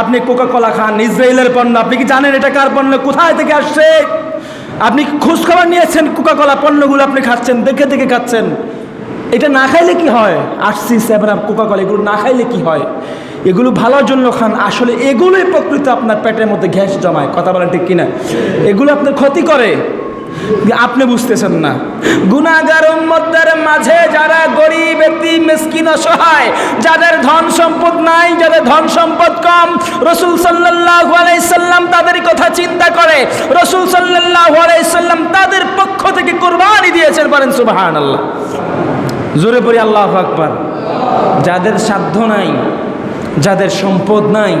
আপনি কোকা কোলা খান, ইসরায়েলের পণ্য, আপনি কি জানেন এটা কার পণ্য, কোথায় থেকে আসছে? আপনি খোঁজ খবর নিয়েছেন কোকা কোলা পণ্যগুলো আপনি খাচ্ছেন, দেখে দেখে খাচ্ছেন। এটা না খাইলে কি হয়? আরসি সেভেন কোকা কোলা এগুলো না খাইলে কি হয়? এগুলো ভালোর জন্য খান, আসলে এগুলোই প্রকৃত আপনার পেটের মধ্যে গ্যাস জমায়, কথা বলেন ঠিক কিনা? এগুলো আপনার ক্ষতি করে। আপনি বুঝতেছেন না। গুণাগার উম্মতদের মাঝে যারা গরিব এতি মিসকিন, অসহায়, যাদের ধন সম্পদ নাই, যাদের ধন সম্পদ কম, রসুল সাল্লাল্লাহু আলাইহি সাল্লাম তাদের কথা চিন্তা করে। রসুল সাল্লাল্লাহু আলাইহি সাল্লাম তাদের পক্ষ থেকে কুরবানি দিয়েছেন বলেন সুবহানাল্লাহ। জোরে পড়ি, আল্লাহু আকবার। যাদের সাধ্য নাই, যাদের সম্পদ নাই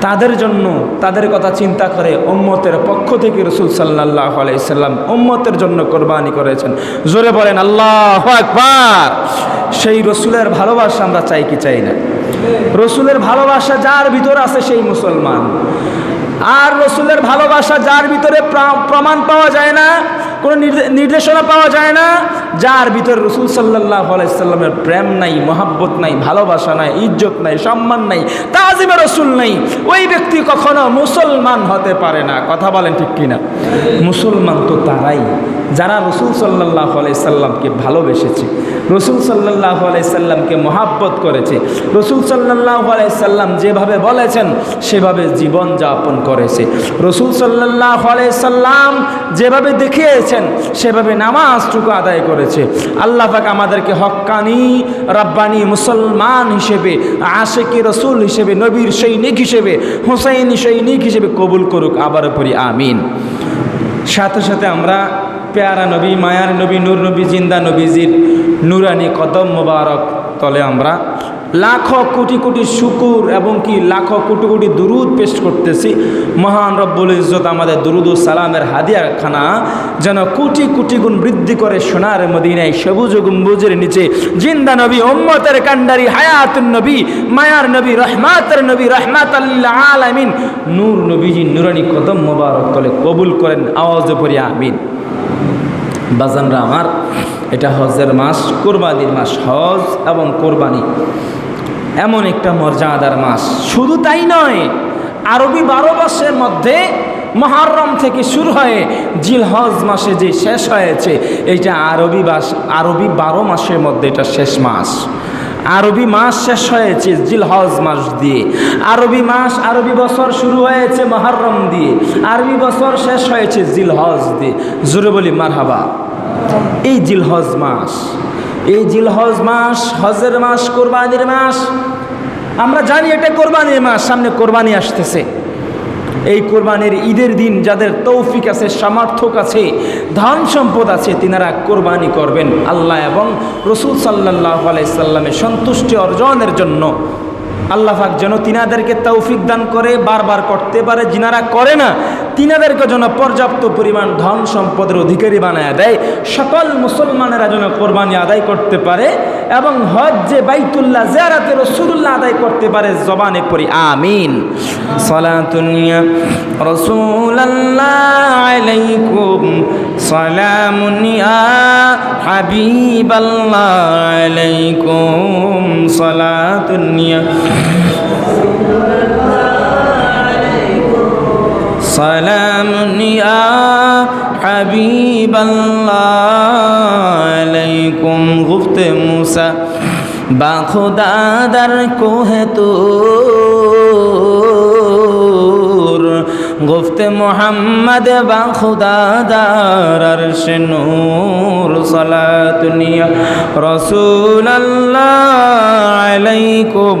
তাদের জন্য তাদের কথা চিন্তা করে উম্মতের পক্ষ থেকে রসুল সাল্লাহ আলাইসাল্লাম উম্মতের জন্য কোরবানি করেছেন। জোরে বলেন, আল্লাহ আকবার! সেই রসুলের ভালোবাসা আমরা চাই কি চাই না? রসুলের ভালোবাসা যার ভিতর আছে সেই মুসলমান। আর রসুলের ভালোবাসা যার ভিতরে প্রা- প্রমাণ পাওয়া যায় না কোনো নির্দে- নির্দেশনা পাওয়া যায় না, যার ভিতরে রসুল সাল্লাহ আলাইসাল্লামের প্রেম নাই, মহাব্বত নাই, ভালোবাসা নাই, ইজ্জত নাই, সম্মান নাই, তাজিমে রসুল নাই। ওই ব্যক্তি কখনো মুসলমান হতে পারে না। কথা বলেন ঠিক কিনা? মুসলমান তো তারাই। যারা রসুল সাল্লাহ আলাইসাল্লামকে ভালোবেসেছে, রসুল সাল্লাহ আলাইসাল্লামকে মহাব্বত করেছে, রসুল সাল্লাহ আলাইসাল্লাম যেভাবে বলেছেন, সেভাবে জীবন যাপন করেছে। রসুল সাল্লাহ আলাইসাল্লাম যেভাবে দেখিয়েছেন সেভাবে নামাজটুকু আদায় করেছে। আল্লাহ পাক আমাদেরকে হক্কানি, রাব্বানি মুসলমান হিসেবে, আশেকি রসুল হিসেবে, নবীর সৈনিক হিসেবে, হুসাইনি সৈনিক হিসেবে কবুল করুক, আবার পড়ি, আমিন। সাথে সাথে আমরা পেয়ারা নবী, মায়ার নবী, নূর নবী, জিন্দা নবীজির নুরানি কদম মোবারক তলে আমরা লাখো কোটি কোটি শুকুর এবং কি লাখো কোটি কোটি দুরুদ পেশ করতেছি। মহান রব্বুল ইজ্জত আমাদের দুরুদ ও সালামের হাদিয়া খানা যেন কোটি কোটি গুণ বৃদ্ধি করে সোনার মদিনায় সবুজ গম্বুজের নিচে। জিন্দা নবী ওম্মতের কান্ডারি হায়াতুন নবী, মায়ার নবী, রহমাতের নবী রহমাত আলামিন। নূর নবীজি নুরানি কদম মোবারক তলে কবুল করেন, আওয়াজ পড়ি, আমিন। বাজানরা আমার, এটা হজের মাস, কোরবানির মাস, হজ এবং কোরবানি। এমন একটা মর্যাদার মাস। শুধু তাই নয়, আরবি বারো মাসের মধ্যে মহারম থেকে শুরু হয়ে জিলহজ মাসে যে শেষ হয়েছে, এইটা আরবি মাস আরবি বারো মাসের মধ্যে এটা শেষ মাস। আরবি মাস শেষ হয়েছে জিলহজ মাস দিয়ে। আরবি মাস, আরবি বছর শুরু হয়েছে মহারম দিয়ে। আরবি বছর শেষ হয়েছে জিলহজ দিয়ে। জোরে বলি, মারহাবা। এই জিলহজ মাস, এই জিলহজ মাস হজের মাস, কোরবানির মাস। আমরা জানি এটা কোরবানির মাস, সামনে কোরবানি আসতেছে। এই কোরবানির ঈদের দিন যাদের তৌফিক আছে সামর্থক আছে, ধন সম্পদ আছে, তিনারা কোরবানি করবেন। আল্লাহ এবং রসুল সাল্লাহ আলাইসাল্লামের সন্তুষ্টি অর্জনের জন্য আল্লাহাক যেন তিনাদেরকে তৌফিক দান করে, বারবার করতে পারে, যিনারা করে না তিনাদেরকে যেন পর্যাপ্ত পরিমাণ ধন সম্পদের অধিকারী বানায় দেয়, সকল মুসলমানেরা যেন কোরবানি আদায় করতে পারে এবং হজ যে বাইতুল্লাহ জিয়ারাতে রসুল্লাহ আদায় করতে পারে জবানে পড়ি, আমিন। সালাতুনিয়া রসুল্লাহ আলাইকুম সালামুনিয়া হাবিবাল্লাহ আলাইকুম সালাতুনিয়া সালাম ইয়া হাবিবাল্লাহ, আলাইকুম গুফতে মুসা বা খোদাদার কোহে তোর, গুফতে মোহাম্মদ বা খোদাদার আরশ নূর সালাতুনিয়া রসুলাল্লাহ, আলাইকুম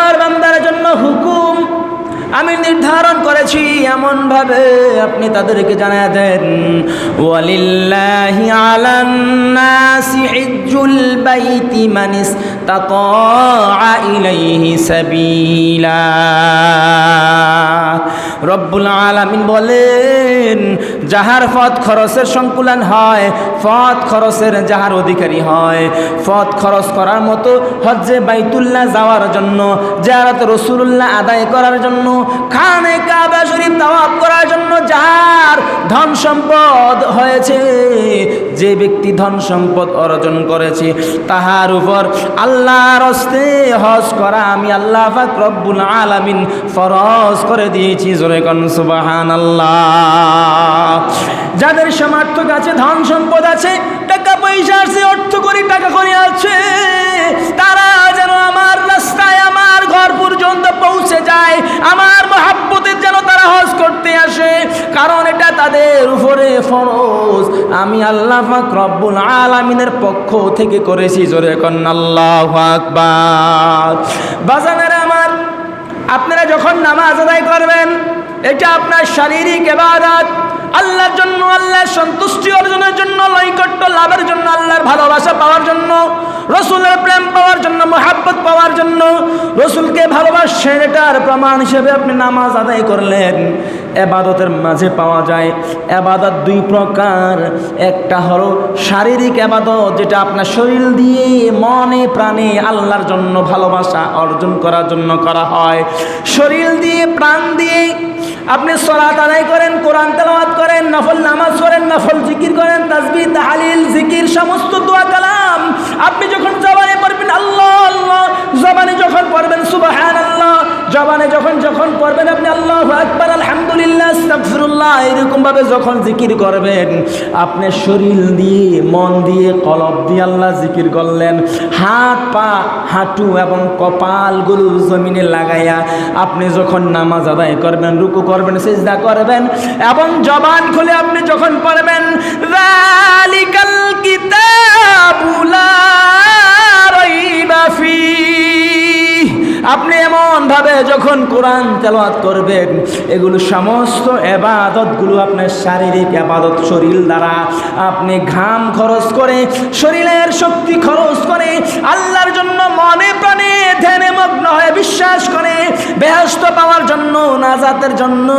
আমি নির্ধারণ করেছি এমন ভাবে আপনি তাদেরকে জানা দেন ওয়ালিল্লাহি আলান নাসি হিজ্জুল বাইতি মান ইসতাতা ইলাইহি সাবিলা। রব্বুল আলামিন বলেন যাহার পথ খরচের সংকুলন হয় পথ খরচের যাহার অধিকারী হয়। পথ খরচ করার মতো হজ্জে বাইতুল্লাহ যাওয়ার জন্য জারাত রসুল্লাহ আদায় করার জন্য, খানে কাবা শরীফ তাওয়াফ করার জন্য যাহার ধন সম্পদ হয়েছে, যে ব্যক্তি ধন সম্পদ অর্জন করেছে, তাহার উপর আল্লাহর হস্তে হজ করা আমি আল্লাহ রব্বুল আলামিন ফরজ করে দিয়েছি। জোরে কন সুবহানাল্লাহ। যাদের সামর্থ্য আছে, ধন সম্পদ আছে, টাকা পয়সা আছে, অর্থ করি, টাকা করি আছে, তারা যেন আমার রাস্তায়, আমার ঘর পর্যন্ত পৌঁছে যায়, আমার মহাব্বতের যেন তারা হজ করতে আসে। কারণ এটা তাদের উপরে ফরজ। আমি আল্লাহ রব্বুল আলামিনের পক্ষ থেকে করেছি, জোরে কন আল্লাহু আকবার। বাজানের আমার, আপনারা যখন নামাজ আদায় করবেন, এটা আপনার শারীরিক এবাদত আল্লাহর জন্য, আল্লাহর সন্তুষ্টি অর্জনের জন্য, নৈকট্য লাভের জন্য, আল্লাহর ভালোবাসা পাওয়ার জন্য, রসুলের প্রেম পাওয়ার জন্য, মহাব্বত পাওয়ার জন্য, রসুলকে ভালোবাসেন এটার প্রমাণ হিসেবে আপনি নামাজ আদায় করলেন। এবাদতের মাঝে পাওয়া যায়। এবাদত দুই প্রকার। একটা হলো শারীরিক এবাদত, যেটা আপনার শরীর দিয়ে মনে প্রাণে আল্লাহর জন্য ভালোবাসা অর্জন করার জন্য করা হয়। শরীর দিয়ে প্রাণ দিয়ে আপনি সলাত আদায় করেন, কোরআন তেলাওয়াত করেন, নফল নামাজ করেন নফল জিকির করেন তাজবি তাহালিল, জিকির, সমস্ত দোয়া কালাম। আপনি যখন জবানে পড়বেন, আল্লাহ আল্লাহ, জবানে যখন পড়বেন, সুবহানাল্লাহ জবানে যখন যখন পড়বেন আপনি আল্লাহ আকবার, আলহামদুলিল্লাহ, আস্তাগফিরুল্লাহ এরকম ভাবে যখন জিকির করবেন, আপনি শরীর দিয়ে, মন দিয়ে, কলব দিয়ে আল্লাহ জিকির করলেন, হাত পা, হাঁটু এবং কপালগুলো জমিনে লাগাইয়া আপনি যখন নামাজ আদায় করবেন, রুকু করবেন, সিজদা করবেন এবং জবান খুলে আপনি যখন পড়বেন, যালিকাল কিতাবু লা রাইবা ফীহ আপনি এমন ভাবে যখন কোরআন তেলাওয়াত করবেন, এগুলো সমস্ত এবাদতগুলো আপনার শারীরিক এবাদত, শরীর দ্বারা আপনি ঘাম খরচ করে, শরীরের শক্তি খরচ করে, আল্লাহর জন্য মনে প্রাণে ধ্যানে মগ্ন হয়ে বিশ্বাস করে বেহস্ত পাওয়ার জন্য, নাজাতের জন্য,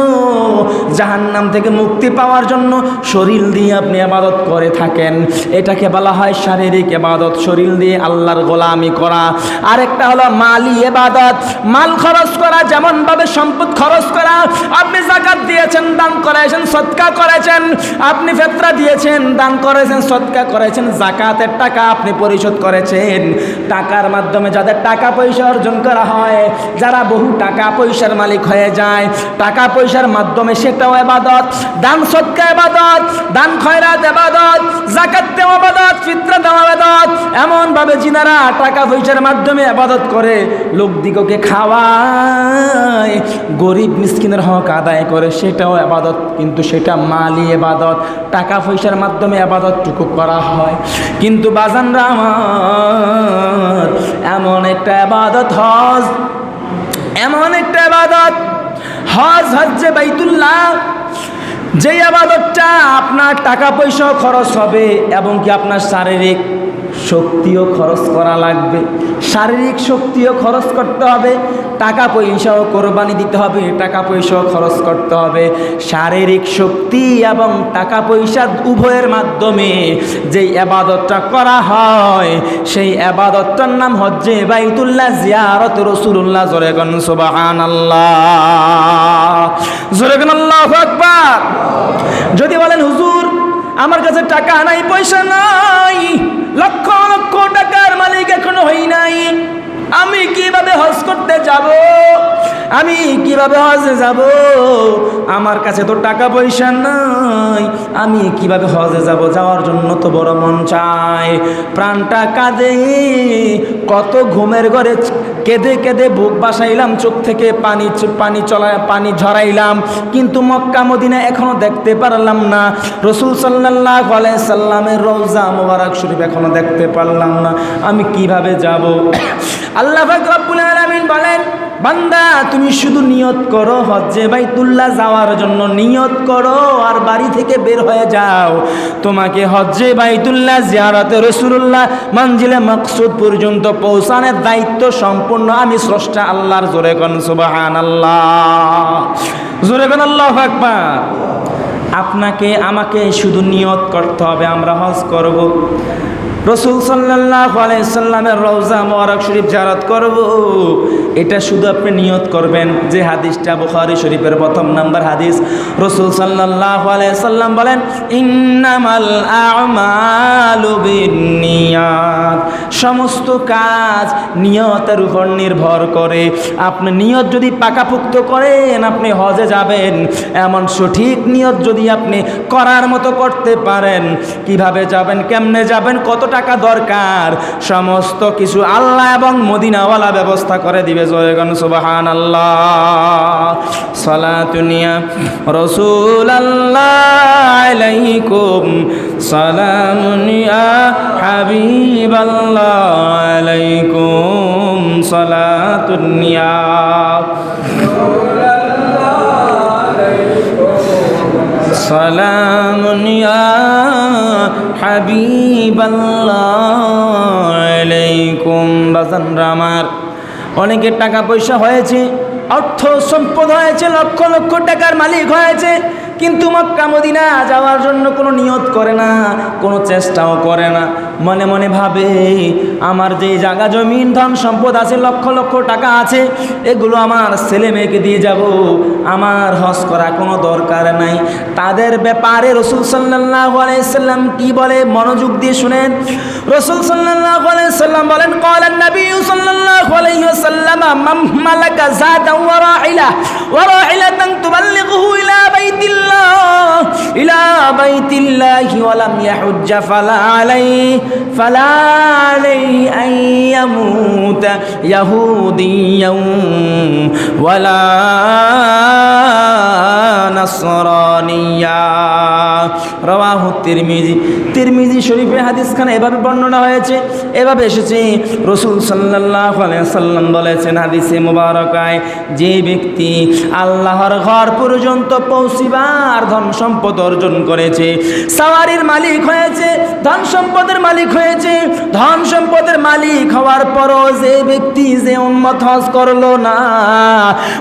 জাহান্নাম থেকে মুক্তি পাওয়ার জন্য শরীর দিয়ে আপনি আবাদত করে থাকেন। এটাকে বলা হয় শারীরিক এবাদত শরীর দিয়ে আল্লাহর গোলামি করা। আরেকটা হলো মালি এবাদত মাল খরচ করা যেমন ভাবে সম্পদ খরচ করা, আপনি জাকাত দিয়েছেন, দান করেছেন সৎকা করেছেন, আপনি ফেতরা দিয়েছেন, দান করেছেন সৎকা করেছেন জাকাতের টাকা আপনি পরিশোধ করেছেন। টাকার মাধ্যমে যাদের টাকা পয়সা অর্জন করা হয়, যারা বহু টাকা পয়সার মালিক হয়ে যায়, টাকা পয়সার মাধ্যমে সেটাও এবাদত, দান সৎকা এবাদত, দান খয়রাত এবাদত জাকাত দেওয়া এবাদত, ফিতরা দেওয়া এবাদত এমন ভাবে যিনারা টাকা পয়সার মাধ্যমে আবাদত করে, লোকদিগকে খাওয়ায়, গরিব মিসকিনের হক আদায় করে, সেটাও আবাদত কিন্তু সেটা মালি এবাদত, টাকা পয়সার মাধ্যমে আবাদতটুকু করা হয়। কিন্তু বাজানরা আমার এমন একটা আবাদত হজ, এমন একটা আবাদত হজ হজ্জে বাইতুল্লাহ। যেই আবাদতটা আপনার টাকা পয়সাও খরচ হবে এবং কি আপনার শারীরিক শক্তিও খরচ করা লাগবে। শারীরিক শক্তিও খরচ করতে হবে। টাকা পয়সাও কোরবানি দিতে হবে, টাকা পয়সাও খরচ করতে হবে। শারীরিক শক্তি এবং টাকা পয়সা উভয়ের মাধ্যমে যেই আবাদতটা করা হয়, সেই আবাদতটার নাম হজ্জে বাইতুল্লাহ জিয়ারত রসুল্লাহ জোরেগন সুবাহান আল্লাহ জোরেগন আল্লাহ যদি বলেন, হুজুর আমার কাছে টাকা নাই, পয়সা নাই, লক্ষ লক্ষ টাকার মালিক এখনও হই নাই। আমি কীভাবে হজ করতে যাব? আমি কীভাবে হজে যাব? আমার কাছে তো টাকা পয়সা নাই। আমি কীভাবে হজে যাব? যাওয়ার জন্য তো বড় মন চায়। প্রাণটা কাঁদে, কত ঘুমের ঘরে কেঁদে কেঁদে বুক বাসাইলাম, চোখ থেকে পানি পানি চলা, পানি ঝরাইলাম। কিন্তু মক্কা, মদিনা এখনও দেখতে পারলাম না। রসুল সাল্লাহ সাল্লামের রোজা মোবারক শরীফ এখনও দেখতে পারলাম না। আমি কীভাবে যাব? আল্লাহ রব্বুল আলামিন বলেন বান্দা, তুমি শুধু নিয়ত করো হজ্জে বাইতুল্লাহ যাওয়ার জন্য। নিয়ত করো আর বাড়ি থেকে বের হয়ে যাও। তোমাকে হজ্জে বাইতুল্লাহ, জিয়ারতে রসুল্লাহ মঞ্জিলে মকসুদ পর্যন্ত পৌঁছানোর দায়িত্ব সম্পূর্ণ আমি স্রষ্টা আল্লাহর জোরে কন সুবাহান আল্লাহ জোরে কন, আল্লাহ আকবার। আপনাকে, আমাকে শুধু নিয়ত করতে হবে, আমরা হজ করব। রসুল সাল্লাহ আলাইসাল্লামের রওজা মোবারক শরীফ জারাত করব। এটা শুধু আপনি নিয়ত করবেন যে হাদিসটা বুখারি শরীফের প্রথম নাম্বার হাদিস। রসুল সাল্লাহ আলাইসাল্লাম বলেন, ইন্নামাল বিন্নিয়াত। সমস্ত কাজ নিয়তের উপর নির্ভর করে। আপনি নিয়ত যদি পাকাপুক্ত করেন, আপনি হজে যাবেন। এমন সঠিক নিয়ত যদি আপনি করার মতো করতে পারেন, কীভাবে যাবেন, কেমনে যাবেন কত টাকা দরকার। সমস্ত কিছু আল্লাহ এবং মদিনাওয়ালা ব্যবস্থা করে দিবে জয়গণ সুবাহান আল্লাহ রসুল আল্লাহ সালামুনিয়া হাবিব আল্লাহ আলাইকুম। সালাতুনিয়া সালাম হাবিবাল্লাইকুম বাজানরা আমার অনেকের টাকা পয়সা হয়েছে, অর্থ সম্পদ হয়েছে, লক্ষ লক্ষ টাকার মালিক হয়েছে কিন্তু মক্কা মদিনা যাওয়ার জন্য কোনো নিয়ত করে না, কোনো চেষ্টাও করে না। মনে মনে ভাবে, আমার যে জায়গা, জমিন, ধন সম্পদ আছে, লক্ষ লক্ষ টাকা আছে, এগুলো আমার ছেলে মেয়েকে দিয়ে যাব। আমার হজ করা কোনো দরকার নাই। তাদের ব্যাপারে রসুল সাল্লাহ আলাইসাল্লাম কি বলে, মনোযোগ দিয়ে শুনেন। রসুল সাল্লাহ আলাইসাল্লাম বলেন কলেন নবী সাল্লাহ আলাইসাল্লাম মালাকা জাতা ওয়ারাহিলা ওয়ারাহিলাতান তুবাল্লিগুহু ইলা বাইতিল্লাহ। ইলা বাইতিল্লাহি ওয়া লাম ইয়াহুজ্জা ফালা আলাইহি ফালা আলাইহি আন ইয়ামুতা ইয়াহুদিয়ান ওয়ালা তিরমিজি। শরীফে হাদিস খানে এভাবে বর্ণনা হয়েছে, এভাবে এসেছে, রসুল আলাইহি সাল্লাম বলেছেন হাদিসে মুবারকায়, যে ব্যক্তি আল্লাহর ঘর পর্যন্ত পৌঁছিবার ধন সম্পদ অর্জন করেছে, সাওয়ারির মালিক হয়েছে, ধন সম্পদের মালিক হয়েছে, ধন সম্পদের মালিক হওয়ার পরও যে ব্যক্তি যে উন্মত হজ করল না,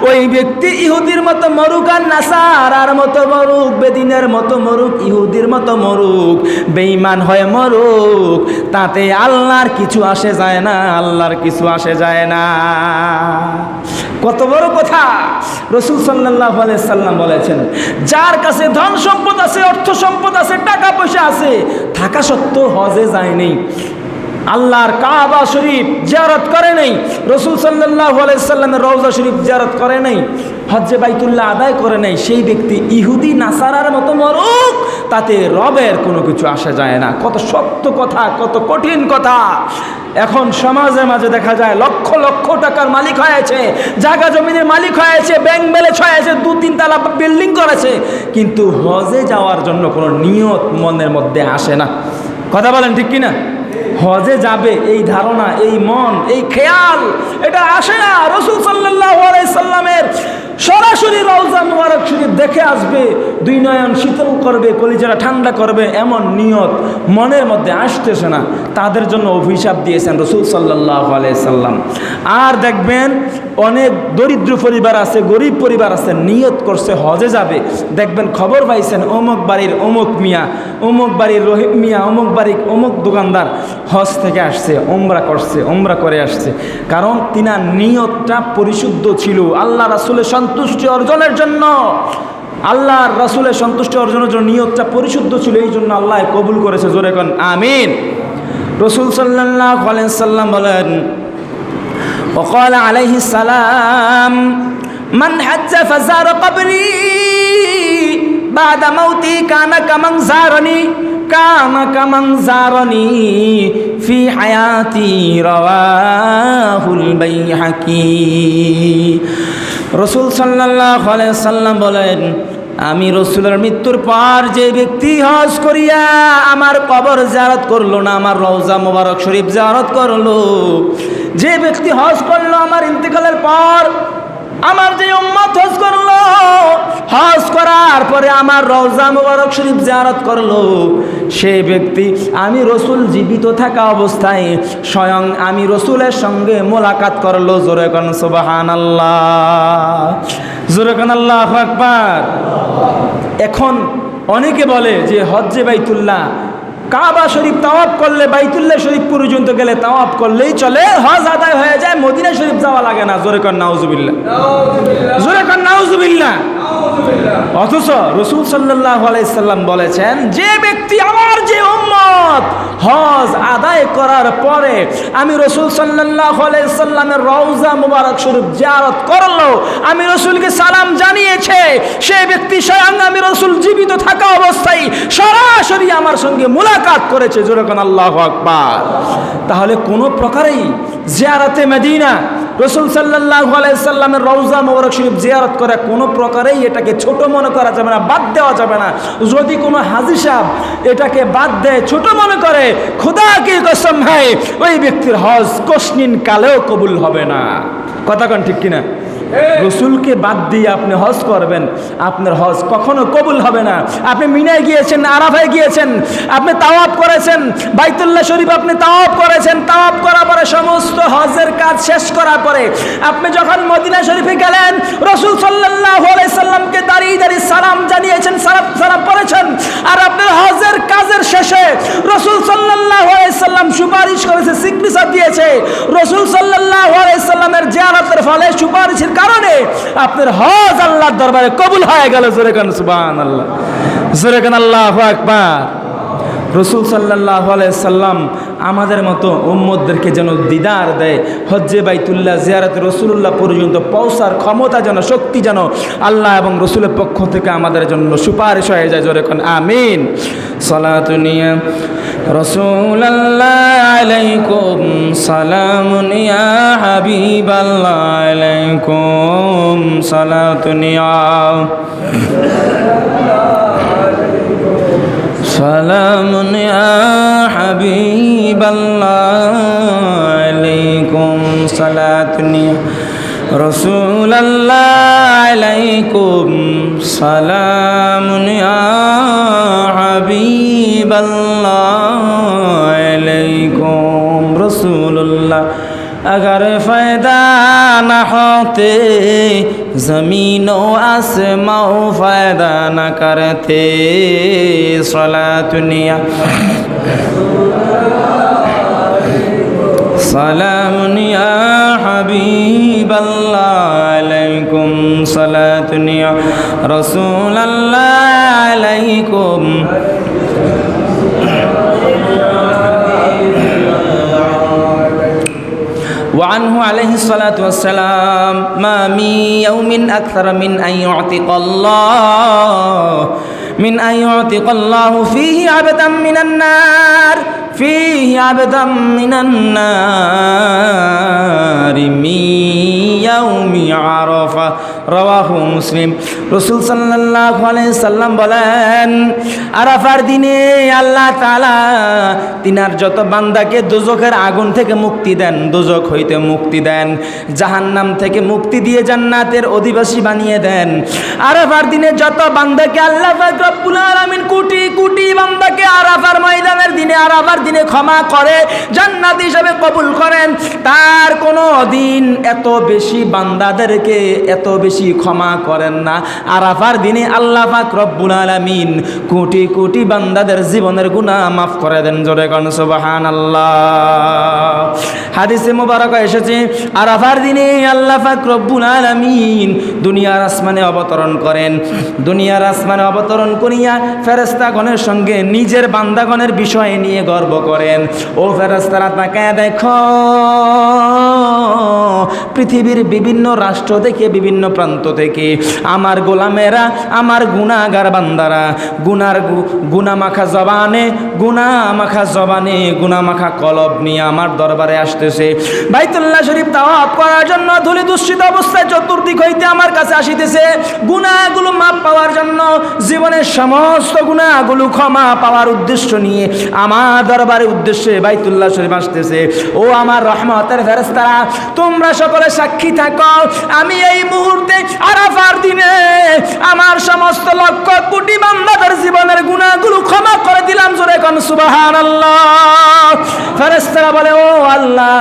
ওই ব্যক্তি ইহুদির মতো মরুক আর নাসার আর মতো মরুক, বেদিনের মতো মরুক, ইহুদির মতো মরুক, বেঈমান হয়ে মরুক, তাতে আল্লাহর কিছু আসে যায় না, আল্লাহর কিছু আসে যায় না। কত বড় কথা! রসুল সাল্লাহ সাল্লাম বলেছেন, যার কাছে ধন সম্পদ আছে, অর্থ সম্পদ আছে, টাকা পয়সা আছে, থাকা সত্ত্বেও হজে যায়নি আল্লাহর কাবা শরীফ জিয়ারত করে নাই। রসুল সাল্লাহ আলাইসাল্লামের রওজা শরীফ জিয়ারত করে নাই। হজ্জে বাইতুল্লাহ আদায় করে নাই। সেই ব্যক্তি ইহুদি, নাসারার মতো মরুক, তাতে রবের কোনো কিছু আসা যায় না। কত সত্য কথা, কত কঠিন কথা। এখন সমাজের মাঝে দেখা যায় লক্ষ লক্ষ টাকার মালিক হয়েছে, জায়গা জমিনের মালিক হয়েছে, ব্যাংক ব্যালেন্স হয়েছে, দু তিন তালা বিল্ডিং করেছে। কিন্তু হজে যাওয়ার জন্য কোনো নিয়ত মনের মধ্যে আসে না। কথা বলেন ঠিক কিনা? হজে যাবে, এই ধারণা, এই মন, এই খেয়াল, এটা আসে না। রসুল সাল্লামের সরাসরি রওজা মুবারক শরীফ দেখে আসবে, দুই নয়ন শীতল করবে কলিজারা ঠান্ডা করবে, এমন নিয়ত মনের মধ্যে আসতেছে না। তাদের জন্য অভিশাপ দিয়েছেন রসুল সাল্লাহ সাল্লাম। আর দেখবেন, অনেক দরিদ্র পরিবার আছে, গরিব পরিবার আছে, নিয়ত করছে, হজে যাবে। দেখবেন খবর পাইছেন, অমুক বাড়ির অমুক মিয়া অমুক বাড়ির রহিম মিয়া অমুক বাড়ির অমুক দোকানদার হজ থেকে আসছে ওমরা করছে ওমরা করে আসছে কারণ তিনার নিয়তটা পরিশুদ্ধ ছিল আল্লাহ রাসুলের সন্তুষ্টি অর্জনের জন্য আল্লাহর রাসুলের সন্তুষ্টি অর্জনের জন্য নিয়তটা পরিশুদ্ধ ছিল এই জন্য আল্লাহ কবুল করেছে জোরে কন আমিন রসুল সাল্লাহ সাল্লাম বলেন وقال عليه السلام من حج فزار قبري বাদা মাউতি কানা কামাং জারনি কানা কামাং জারনি, ফি হায়াতি বাই হাকি রসুল সাল্লাল্লাহু আলাইহি সাল্লাম বলেন, আমি রসুলের মৃত্যুর পর যে ব্যক্তি হজ করিয়া আমার কবর জারত করল না, আমার রওজা মোবারক শরীফ জারত করল, যে ব্যক্তি হজ করল আমার ইন্তেকালের পর আমার যে উম্মত হজ করল, হজ করার পরে আমার রওজা মুবারক শরীফ জিয়ারত করল। সে ব্যক্তি আমি রসুল জীবিত থাকা অবস্থায় স্বয়ং আমি রসুলের সঙ্গে মোলাকাত করল। জোরে কন সুবাহান আল্লাহ আল্লাহ আকবার। এখন অনেকে বলে যে হজ্জে বাইতুল্লাহ কাবা শরীফ তাওয়াব করলে বাইতুল্লাহ শরীফ পর্যন্ত গেলে তাওয়াব করলেই চলে। হজ আদায় হয়ে যায় মদিনা শরীফ যাওয়া লাগে না। জোরে কর নাউজুবিল্লাহ। জোরে কর নাউজুবিল্লাহ। অথচ রসুল সাল্লাহ আলাইসাল্লাম বলেছেন, যে ব্যক্তি আমার যে উম্মত হজ আদায় করার পরে আমি রসুল সাল্লাহ আলাইসাল্লামের রওজা মুবারক শরীফ জিয়ারত করল, আমি রসুলকে সালাম জানিয়েছে, সে ব্যক্তি স্বয়ং আমি রসুল জীবিত থাকা অবস্থায় সরাসরি আমার সঙ্গে মুলাকাত করেছে। যেরকম আল্লাহ আকবার। তাহলে কোনো প্রকারেই জিয়ারতে মেদিনা রসুল সাল্লাহ আলাইসাল্লামের রওজা মোবারক শরীফ জিয়ারত করে কোনো প্রকারেই এটাকে ছোট মনে করা যাবে না, বাদ দেওয়া যাবে না। যদি কোনো হাজি সাহেব এটাকে বাদ দেয়, ছোট মনে করে, খোদা কি কসম ভাই, ওই ব্যক্তির হজ কসনিন কালেও কবুল হবে না। কথা কন ঠিক কিনা? রসুলকে বাদ দিয়ে আপনি হজ করবেন। আপনার হজ কখনো কবুল হবে না। আপনি মিনায় গিয়েছেন, আরাফায় গিয়েছেন, আপনি তাওয়াব করেছেন, বাইতুল্লাহ শরীফ আপনি তাওয়াব করেছেন। তাওয়াব করার পরে সমস্ত হজের কাজ শেষ করার পরে আপনি যখন মদিনা শরীফে গেলেন, রসুল সাল্লাহ সাল্লামকে দাঁড়িয়ে দাঁড়িয়ে সালাম জানিয়েছেন, সালাম সালাম করেছেন আর আপনার হজের কাজের শেষে রসুল সাল্লাহ সাল্লাম সুপারিশ করেছে সিগনেচার দিয়েছে। রসুল সাল্লাহ সাল্লামের জিয়ারতের ফলে সুপারিশের কারণে আপনার হজ আল্লাহর দরবারে কবুল হয়ে গেল। জোরে কান সুবান আল্লাহ জোরে কান আল্লাহ আকবার। রসুল সাল্লাহ সাল্লাম আমাদের মতো উম্মদদেরকে যেন দিদার দেয়। হজ্জে বাইতুল্লাহ, জিয়ারত রসুল্লাহ পর্যন্ত পৌঁছার ক্ষমতা যেন, শক্তি যেন আল্লাহ এবং রসুলের পক্ষ থেকে আমাদের জন্য সুপারিশ হয়ে যায়। জোরে কোন আমিন। সলাতুনিয়া রসুল আলাইকুম সালামুনিয়া হাবিব আলাইকুম সালাতুনিয়া سلام يا حبيب الله عليكم صلاة رسول الله عليكم سلام يا حبيب الله عليكم رسول الله اگر فائدہ نہ ہوتے زمین و آسماؤں فائدہ نہ کرتے صلاة دنیا سلام یا حبیب اللہ علیکم صلاة یا رسول اللہ علیکم وعنه عليه الصلاة والسلام ما من يوم أكثر من أن يعتق الله من أن يعتق الله فيه عبدا من النار فيه عبدا من النار من يوم عرفة. رواه مسلم. রসুল সাল্লাম বলেন, আরাফার দিনে আল্লাহ তালা তিনার যত বান্দাকে দুজকের আগুন থেকে মুক্তি দেন দুজক হইতে মুক্তি দেন, জাহান্নাম থেকে মুক্তি দিয়ে জান্নাতের অধিবাসী বানিয়ে দেন। আরাফার দিনে যত বান্দাকে আল্লাহ রব্বুল আলামিন কোটি কোটি বান্দাকে আরাফার ময়দানের দিনে, আরাফার দিনে ক্ষমা করে, জান্নাত হিসেবে কবুল করেন, তার কোনো দিন এত বেশি বান্দাদেরকে এত বেশি ক্ষমা করেন না। আরাফার দিনে আল্লাহ পাক রব্বুল আলামিন কোটি কোটি বান্দাদের জীবনের গুনাহ মাফ করে দেন, জোরে কন সুবহানাল্লাহ। হাদিসে মুবারক এসেছে, আরাফার দিনে আল্লাহ পাক রব্বুল আলামিন দুনিয়ার আসমানে অবতরণ করেন। দুনিয়ার আসমানে অবতরণ করিয়া ফেরেস্তাগণের সঙ্গে নিজের বান্দাগণের বিষয় নিয়ে গর্ব করেন। ও ফেরেস্তারা তাকায় দেখো। পৃথিবীর বিভিন্ন রাষ্ট্র থেকে, বিভিন্ন প্রান্ত থেকে। আমার গোলামেরা, আমার গুণাগার বান্দারা, গুনার গুনা মাখা জবানে গুনা মাখা জবানে গুনা মাখা কলব নিয়ে আমার দরবারে আসতেছে। বাইতুল্লাহ শরীফ তাওয়াব করার জন্য ধুলি দূষিত অবস্থায় চতুর্দিক হইতে আমার কাছে আসিতেছে। গুনাহগুলো মাপ পাওয়ার জন্য জীবনের সমস্ত গুনাহগুলো ক্ষমা পাওয়ার উদ্দেশ্য নিয়ে আমার দরবারে উদ্দেশ্যে বাইতুল্লাহ শরীফ আসতেছে। ও আমার রহমতের ফেরেস্তারা তোমরা সকলে সাক্ষী থাকো। আমি এই মুহূর্তে আরাফার দিনে আমার সমস্ত লক্ষ কোটি বান্দাদের জীবনের গুণাগুলো ক্ষমা করে দিলাম। জোরে কোন সুবাহান ফেরেস্তারা বলে, ও আল্লাহ,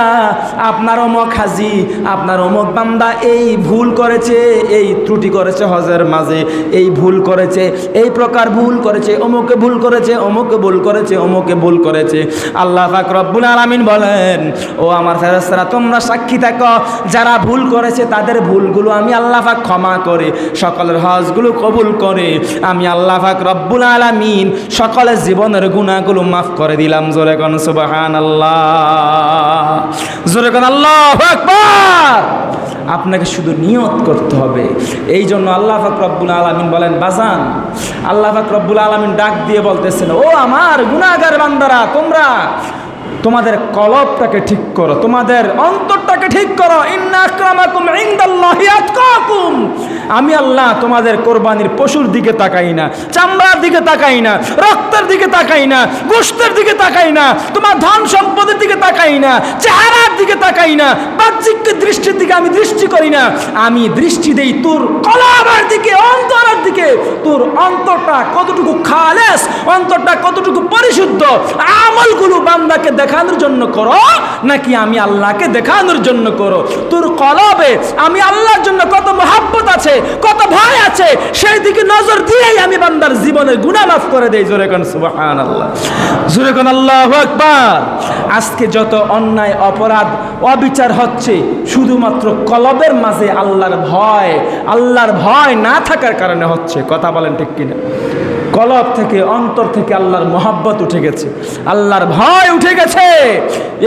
আপনার অমক হাজি, আপনার অমক বান্দা এই ভুল করেছে, এই ত্রুটি করেছে হজের মাঝে, এই ভুল করেছে, এই প্রকার ভুল করেছে, অমুকে ভুল করেছে, অমুকে ভুল করেছে, অমুকে ভুল করেছে। আল্লাহ পাক রব্বুল আলামিন বলেন, ও আমার ফেরেস্তারা তোমরা সাক্ষী থাকো। যারা ভুল করেছে তাদের ভুলগুলো আমি আল্লাহ পাক ক্ষমা করে, সকলের হজগুলো কবুল করে। আমি আল্লাহ পাক রব্বুল আলামিন সকলের জীবনের গুণাগুলো মাফ করে দিলাম। জোরে কোন সুবাহান আল্লাহ জোরে কোন আল্লাহ আপনাকে শুধু নিয়ত করতে হবে। এই জন্য আল্লাহ পাক রব্বুল আলমিন বলেন, বাজান, আল্লাহ পাক রব্বুল আলমিন ডাক দিয়ে বলতেছেন, ও আমার গুণাগার বান্দারা, তোমরা তোমাদের কলবটাকে ঠিক করো, তোমাদের অন্তরটাকে ঠিক করো। আমি আল্লাহ তোমাদের কোরবানির পশুর দিকে তাকাই না, চামড়ার দিকে তাকাই না, রক্তের দিকে তাকাই না, গোষ্ঠের দিকে তাকাই না, তোমার ধন সম্পদের দিকে তাকাই না, চেহারার দিকে তাকাই না, বাহ্যিক দৃষ্টির দিকে আমি দৃষ্টি করি না। আমি দৃষ্টি দেই তোর কলাবার দিকে, অন্তরের দিকে। তোর অন্তরটা কতটুকু খালেস, অন্তরটা কতটুকু পরিশুদ্ধ, আমলগুলো বান্দাকে দেখানোর জন্য করো, নাকি আমি আল্লাহকে দেখানোর জন্য করো? তোর কলবে আমি আল্লাহর জন্য কত মহাব্বত আছে, কত ভয় আছে, সেই দিকে নজর দিয়েই আমি বান্দার জীবনের গুণা মাফ করে দেই। জোরে কোন সুবাহান আল্লাহ জোরে কোন আল্লাহ আকবার। আজকে যত অন্যায়, অপরাধ, অবিচার হচ্ছে, শুধুমাত্র কলবের মাঝে আল্লাহর ভয় আল্লাহর ভয় না থাকার কারণে হচ্ছে। কথা বলেন ঠিক কিনা? কলব থেকে, অন্তর থেকে আল্লাহর মহাব্বত উঠে গেছে। আল্লাহর ভয় উঠে গেছে।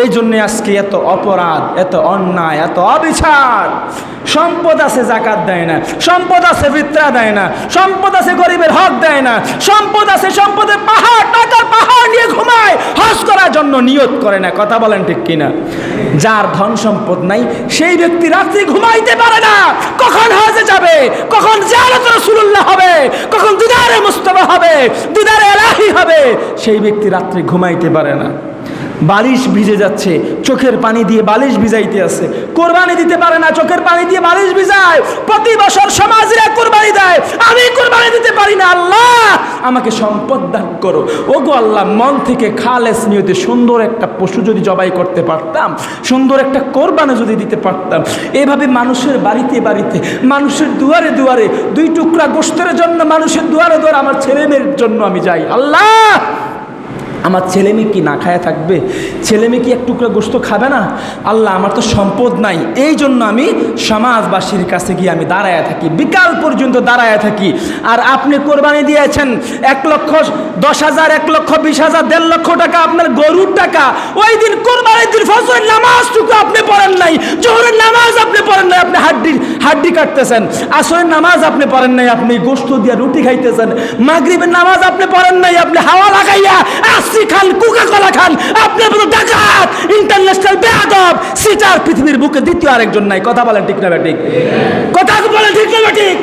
এই জন্যে আজকে এত অপরাধ, এত অন্যায়, এত অবিচার। সম্পদ আছে, জাকাত দেয় না। সম্পদ আছে বিত্রা দেয় না। সম্পদ আছে, গরিবের হক দেয় না। সম্পদ আছে সম্পদে পাহাড় টাকার নিয়ে ঘুমায়, হজ করার জন্য নিয়ত করে না। কথা বলেন ঠিক কিনা? যার ধন সম্পদ নাই, সেই ব্যক্তি রাত্রি ঘুমাইতে পারে না। কখন হজে যাবে? কখন জিয়ারত রাসূলুল্লাহ হবে? কখন দিদারে মুস্তফা হবে? দিদারে এলাহি হবে? সেই ব্যক্তি রাত্রি ঘুমাইতে পারে না। বালিশ ভিজে যাচ্ছে, চোখের পানি দিয়ে বালিশ ভিজাইতে আছে। কোরবানি দিতে পারে না, চোখের পানি দিয়ে বালিশ ভিজায়। প্রতি বছর সমাজরা কোরবানি দেয়, আমি কোরবানি দিতে পারি না, আল্লাহ! আমাকে সম্পদ দান করো। ও গো আল্লাহ, মন থেকে খালেস নিয়তে সুন্দর একটা পশু যদি জবাই করতে পারতাম, সুন্দর একটা কোরবানি যদি দিতে পারতাম, এভাবে মানুষের বাড়িতে বাড়িতে, মানুষের দুয়ারে দুয়ারে, দুই টুকরা গোষ্ঠের জন্য মানুষের দুয়ারে দুয়ারে আমার ছেলে মেয়ের জন্য আমি যাই। আল্লাহ! আমার ছেলে মেয়ে কি না খায়া থাকবে? ছেলে মেয়ে কি এক টুকরা গোস্ত খাবে না? আল্লাহ, আমার তো সম্পদ নাই। এই জন্য আমি সমাজবাসীর কাছে গিয়ে আমি দাঁড়ায় থাকি। বিকাল পর্যন্ত দাঁড়ায় থাকি। আর আপনি কোরবানি দিয়েছেন এক লক্ষ দশ হাজার, এক লক্ষ বিশ হাজার, দেড় লক্ষ টাকা আপনার গরুর টাকা। ওই দিন কোরবানির দিন ফজরের নামাজটুকু আপনি পড়েন নাই। জোহরের নামাজ আপনি পড়েন নাই। আপনি হাড্ডি হাড্ডি কাটতেছেন। আসরের নামাজ আপনি পড়েন নাই। আপনি গোস্ত দিয়ে রুটি খাইতেছেন। মাগরিবের নামাজ আপনি পড়েন নাই। আপনি হাওয়া লাগাইয়া আসি খান কোকা কলা খান, আপনার ডাকাত ইন্টারন্যাশনাল বেয়াদব, সিটার পৃথিবীর বুকে দ্বিতীয় আরেকজন নাই। কথা বলেন ঠিক না ঠিক কথা বলেন ঠিক না ঠিক